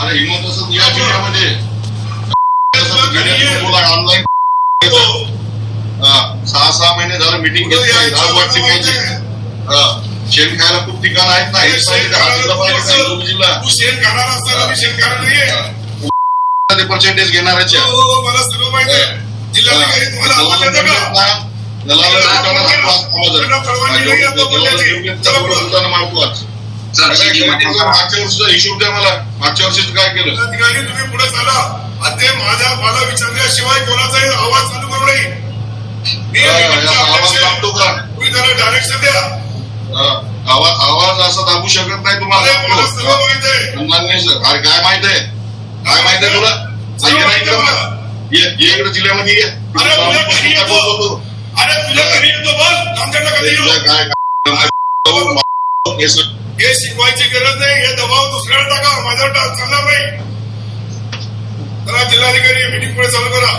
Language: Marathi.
अरे हिंमत असत या जिल्ह्यामध्ये ऑनलाईन सहा सहा महिने झालं मिटिंग घेत नाही राग वाटली पाहिजे हा. शेण खायला खूप ठिकाण आहेत ना पाहिजे का? हा जिल्हा पाहिजे का? हिंगोली जिल्हा तू शेण खाणार असताना मी नाहीये. ते पर्सेंटेज घेणाऱ्याच्या हो, हो, मला सर्व माहिती आहे का? दलाला मागच्या वर्षीचा हिशोब द्या मला मागच्या वर्षीच काय केलं जिल्हाधिकारी तुम्ही पुढे चाला आणि ते माझ्या मला विचारल्याशिवाय कोणाचाही आवाज चालू करू नये मी हा, आवाज का? तुम्ही त्याला डायरेक्शन द्या हा. आवाज आवाज असा दाबू शकत नाही तुम्हाला मान्य सर अरे काय माहीत आहे काय माहीत आहे तुला इकडे जिल्ह्यामध्ये ये अरे तुझ्या घरी येतो तू? अरे तुझ्या घरी येतो बोल आमच्याकडे कधी काय- हे शिकवायची गरज नाही हे दबाव दुसऱ्याला टाका माझ्यावर चालणार नाही. चला जिल्हाधिकारी मिटिंग पुढे चालू करा.